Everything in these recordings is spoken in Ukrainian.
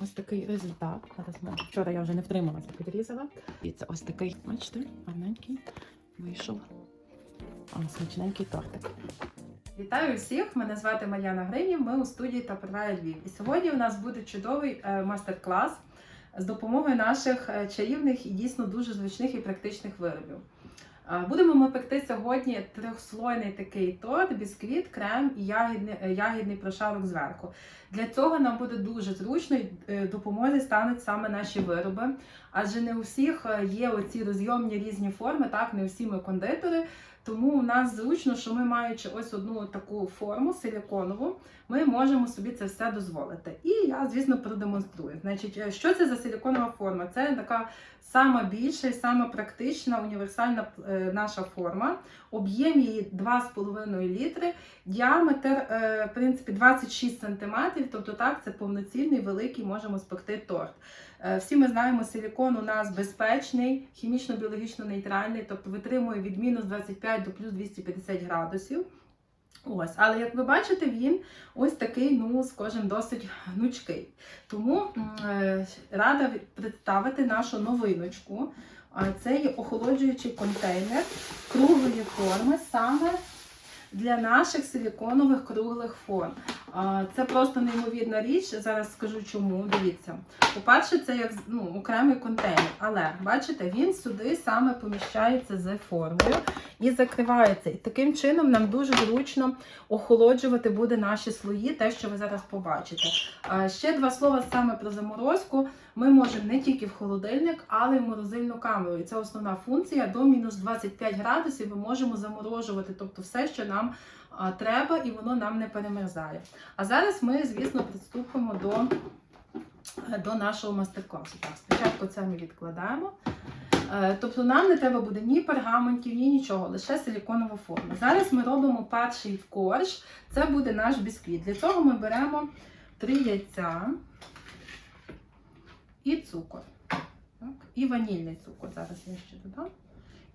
Ось такий результат. Зараз ми вчора я вже не втрималася, підрізала. І це ось такий, бачите, гарненький вийшов. Смачненький тортик. Вітаю всіх! Мене звати Мар'яна Гринів. Ми у студії Тапервая Львів. І сьогодні у нас буде чудовий е, майстер-клас з допомогою наших е, чарівних і дійсно дуже звичних і практичних виробів. Е, Будемо ми пекти сьогодні трьохслойний такий торт, бісквіт, крем і ягідний, е, ягідний прошарок зверху. Для цього нам буде дуже зручно і е, допомозі стануть саме наші вироби. Адже не у всіх є оці розйомні різні форми, так, не всі ми кондитери. Тому у нас зручно, що ми, маючи ось одну таку форму силіконову, ми можемо собі це все дозволити. І я, звісно, продемонструю. Значить, е, що це за силіконова форма? Це така сама більша і сама практична універсальна е, наша форма. Об'єм її 2,5 літри, діаметр, е, в принципі, 26 см, тобто так, це повноцінний, великий, можемо спекти торт. Всі ми знаємо, силікон у нас безпечний, хімічно-біологічно нейтральний, тобто витримує від мінус 25 до плюс 250 градусів. Ось, але як ви бачите, він ось такий, ну, скажімо, досить гнучкий. Тому е, рада представити нашу новиночку. Це є охолоджуючий контейнер круглої форми саме для наших силіконових круглих форм. Це просто неймовірна річ. Зараз скажу чому. Дивіться. По-перше, це як ну, окремий контейнер, але бачите, він сюди саме поміщається з формою і закривається. І таким чином нам дуже зручно охолоджувати буде наші слої, те, що ви зараз побачите. Ще два слова саме про заморозку. Ми можемо не тільки в холодильник, але й в морозильну камеру. І це основна функція. До мінус 25 градусів ми можемо заморожувати, тобто все, що нам треба, і воно нам не перемерзає. А зараз ми, звісно, приступимо до, до нашого мастер-класу. Так, спочатку це ми відкладаємо. Е, Тобто нам не треба буде ні пергаментів, ні нічого, лише силіконова форма. Зараз ми робимо перший корж, це буде наш бісквіт. Для цього ми беремо три яйця і цукор. І ванільний цукор. Зараз я ще додам.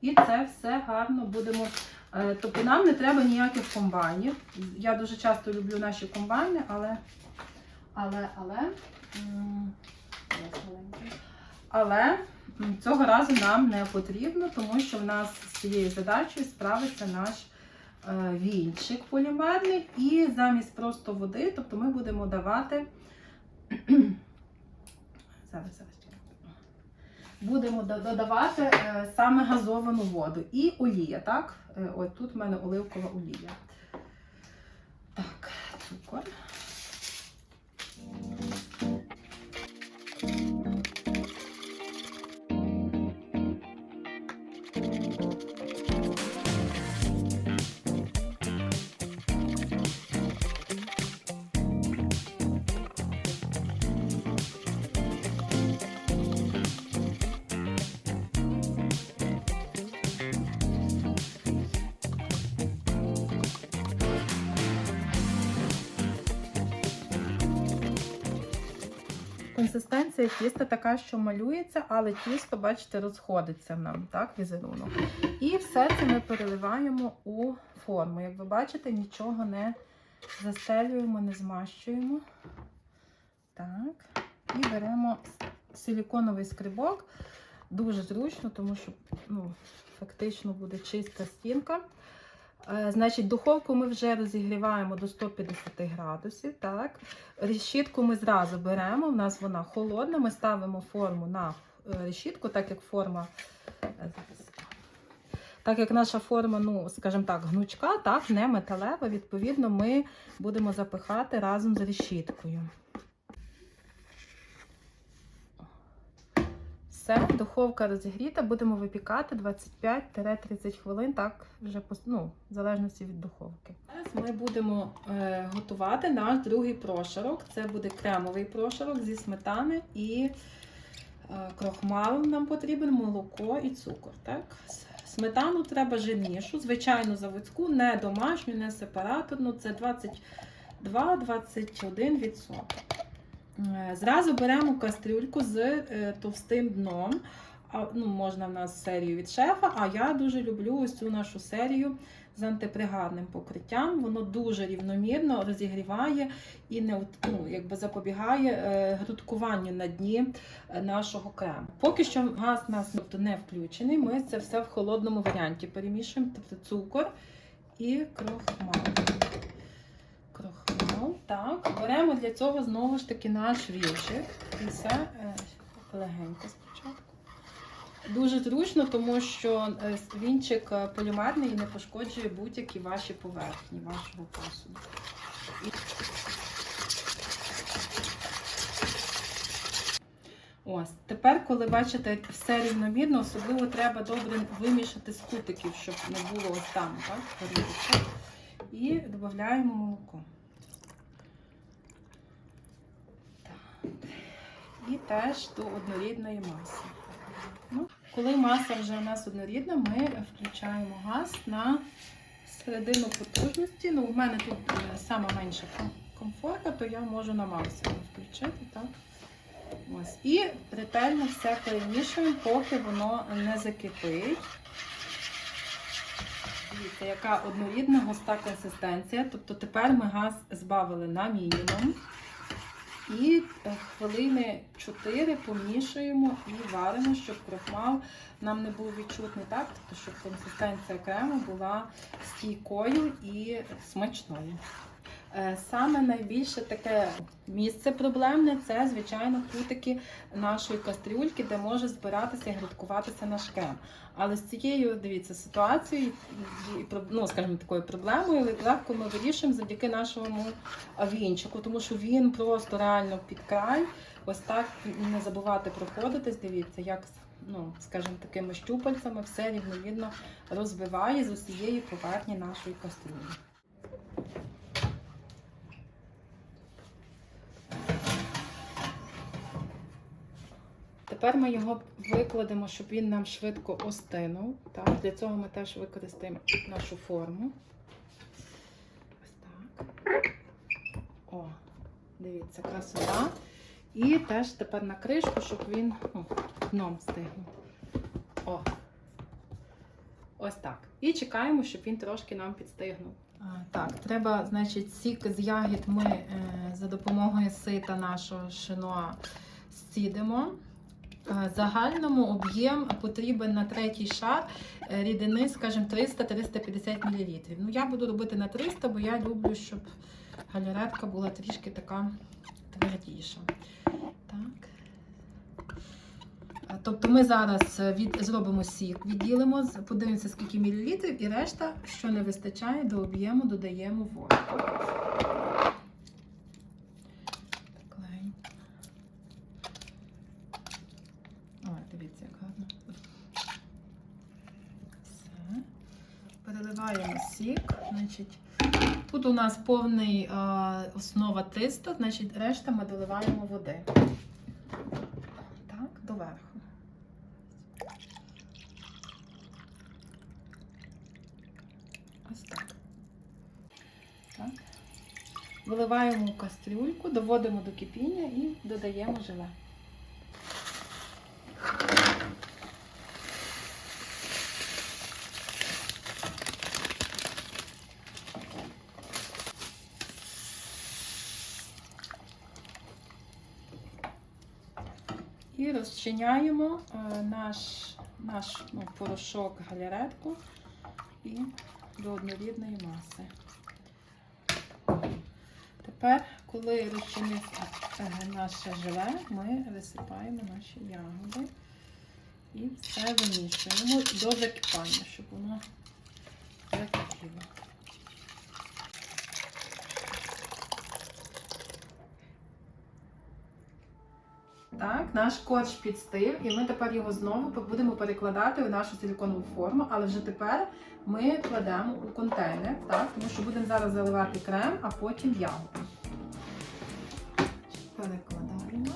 І це все гарно будемо. Е, Тобто нам не треба ніяких комбайнів. Я дуже часто люблю наші комбайни, але. Але, але. Але цього разу нам не потрібно, тому що в нас з цією задачею справиться наш е, вінчик полімерний. І замість просто води, тобто ми будемо давати. Зараз, зараз. Будемо додавати е, саме газовану воду і олія, так? Е, Ось тут в мене оливкова олія. Так, цукор. Консистенція тіста така, що малюється, але тісто, бачите, розходиться нам, так, візерунок. І все це ми переливаємо у форму. Як ви бачите, нічого не застелюємо, не змащуємо. Так. І беремо силіконовий скрибок. Дуже зручно, тому що ну, фактично буде чиста стінка. Е, Значить, духовку ми вже розігріваємо до 150 градусів. Так. Решітку ми зразу беремо, у нас вона холодна, ми ставимо форму на е, решітку, так як форма. е. Так як наша форма, ну, скажімо так, гнучка, так, не металева, відповідно, ми будемо запихати разом з решіткою. Все, духовка розігріта, будемо випікати 25-30 хвилин, так, вже ну, в залежності від духовки. Зараз ми будемо е, готувати наш другий прошарок. Це буде кремовий прошарок зі сметани і е, крохмалу нам потрібен молоко і цукор. Так? Сметану треба жирнішу, звичайно, заводську, не домашню, не сепараторну. Це 22-21%. Е, Зразу беремо кастрюльку з е, товстим дном. А, ну, можна в нас серію від шефа, а я дуже люблю ось цю нашу серію з антипригарним покриттям. Воно дуже рівномірно розігріває і не ну, якби запобігає е, грудкуванню на дні нашого крему. Поки що газ у нас тобто, не включений. Ми це все в холодному варіанті перемішуємо, тобто цукор і крохмал. Так, беремо для цього знову ж таки наш вілчик. І все е, легенько спочатку. Дуже зручно, тому що е, вінчик е, полімерний і не пошкоджує будь-які ваші поверхні вашого посуду. Ось, тепер, коли бачите, все рівномірно, особливо треба добре вимішати з кутиків, щоб не було ось там, так. І додаємо молоко. І теж до однорідної маси. Ну, коли маса вже у нас однорідна, ми включаємо газ на середину потужності. Ну, у мене тут е, сама менша комфорта, то я можу на максимум включити. Так? Ось. І ретельно все перемішуємо, поки воно не закипить. Дивіться, яка однорідна густа консистенція. Тобто тепер ми газ збавили на мінімум. І е, хвилини 4 помішуємо і варимо, щоб крохмал нам не був відчутний, так? Щоб консистенція крему була стійкою і смачною. Е, Саме найбільше таке місце проблемне це, звичайно, кутики нашої кастрюльки, де може збиратися і грудкуватися наш крем. Але з цією, дивіться, ситуацією, і, ну, скажімо, такою проблемою легко ми вирішуємо завдяки нашому вінчику, тому що він просто реально під край. Ось так не забувати проходитись. Дивіться, як ну, скажімо, такими щупальцями все рівновірно розбиває з усієї поверхні нашої кастрюлі. Тепер ми його викладемо, щоб він нам швидко остинув. Так, для цього ми теж використаємо нашу форму. Ось так. О, дивіться, красота. І теж тепер на кришку, щоб він ну, дном стигнув. О. Ось так. І чекаємо, щоб він трошки нам підстигнув. Так, треба, значить, сік з ягід ми е, за допомогою сита нашого шиноа сідимо. Е, Загальному об'єм потрібен на третій шар е, рідини, скажімо, 300-350 мл. Ну, я буду робити на 300, бо я люблю, щоб галеретка була трішки така твердіша. Так. Е, Тобто ми зараз від, зробимо сік, відділимо, подивимося, скільки мілілітрів, і решта, що не вистачає до об'єму, додаємо воду. Так, легенько. Ой, дивіться, як гарно. Все. Переливаємо сік. Значить, тут у нас повний е, основа 300, значить, решта ми доливаємо води. Так, доверху. Ось так. Так. Виливаємо кастрюльку, доводимо до кипіння і додаємо желе. І розчиняємо е, наш, наш ну, порошок галеретку і до однорідної маси. Тепер, коли розчиниться е, наше желе, ми висипаємо наші ягоди і все вимішуємо до закипання, щоб воно закипіло. Так, наш корж підстив, і ми тепер його знову будемо перекладати у нашу силіконову форму, але вже тепер ми кладемо у контейнер, так, тому що будемо зараз заливати крем, а потім ягоди. Перекладаємо.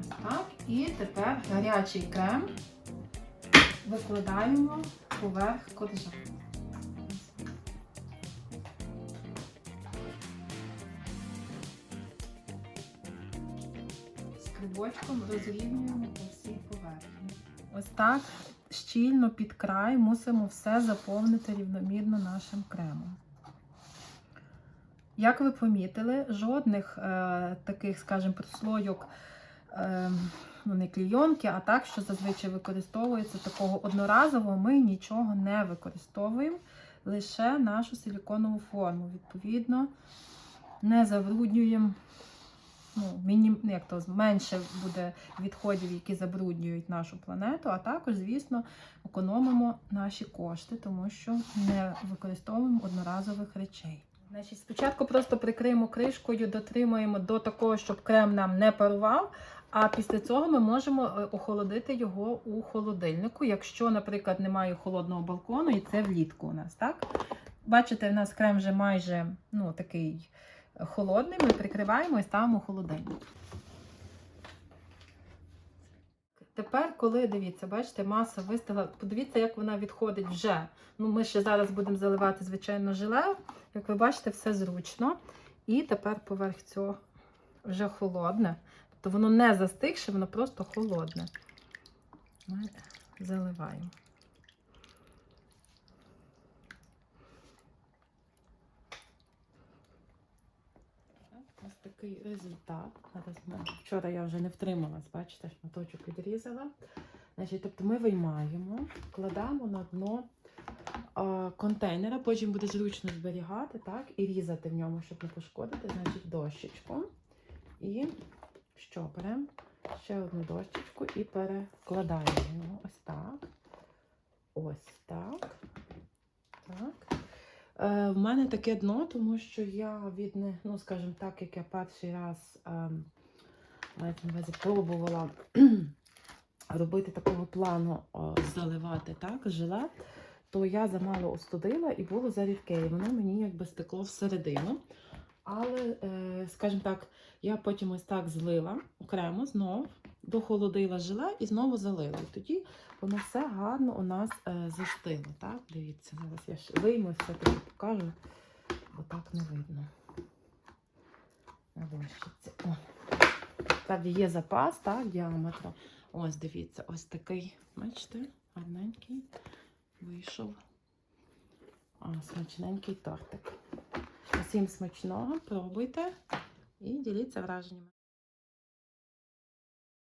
Ось так. І тепер гарячий крем викладаємо поверх коржа. Скрибочком розрівнюємо по всій поверхні. Ось так щільно під край мусимо все заповнити рівномірно нашим кремом. Як ви помітили, жодних е, таких, скажімо, прослойок, е, ну не клійонки, а так, що зазвичай використовується такого одноразового, ми нічого не використовуємо, лише нашу силіконову форму. Відповідно, не забруднюємо. Ну, мінім, ну, як то, менше буде відходів, які забруднюють нашу планету, а також, звісно, економимо наші кошти, тому що не використовуємо одноразових речей. Значить, спочатку просто прикриємо кришкою, дотримуємо до такого, щоб крем нам не парував. А після цього ми можемо е, охолодити його у холодильнику, якщо, наприклад, немає холодного балкону, і це влітку у нас, так? Бачите, у нас крем вже майже ну, такий холодний, ми прикриваємо і ставимо у холодильник. Тепер, коли дивіться, бачите, маса вистигла, подивіться, як вона відходить вже. Ну, ми ще зараз будемо заливати, звичайно, желе. Як ви бачите, все зручно. І тепер поверх цього вже холодне. Тобто воно не застигше, воно просто холодне. Ми заливаємо. Ось такий результат. Вчора я вже не втрималась, бачите, шматочок відрізала. Значить, тобто ми виймаємо, кладемо на дно контейнера, потім буде зручно зберігати, так, і різати в ньому, щоб не пошкодити, значить, дощечку. І що беремо? Ще одну дощечку і перекладаємо ось так. Ось так. Так. Е, в мене таке дно, тому що я від не, ну, скажімо так, як я перший раз е, увазі, пробувала робити такого плану заливати так, желе, то я замало остудила і було зарідке, і воно мені якби стекло всередину. Але, е, скажімо так, я потім ось так злила окремо знов, дохолодила желе і знову залила. І тоді воно все гарно у нас е, застило. Так? Дивіться, зараз я ще вийму, все-таки покажу, бо так не видно. О. Є запас, так, діаметру. Ось, дивіться, ось такий, бачите, гарненький вийшов. А, смачненький тортик. Усім смачного, пробуйте і діліться враженнями.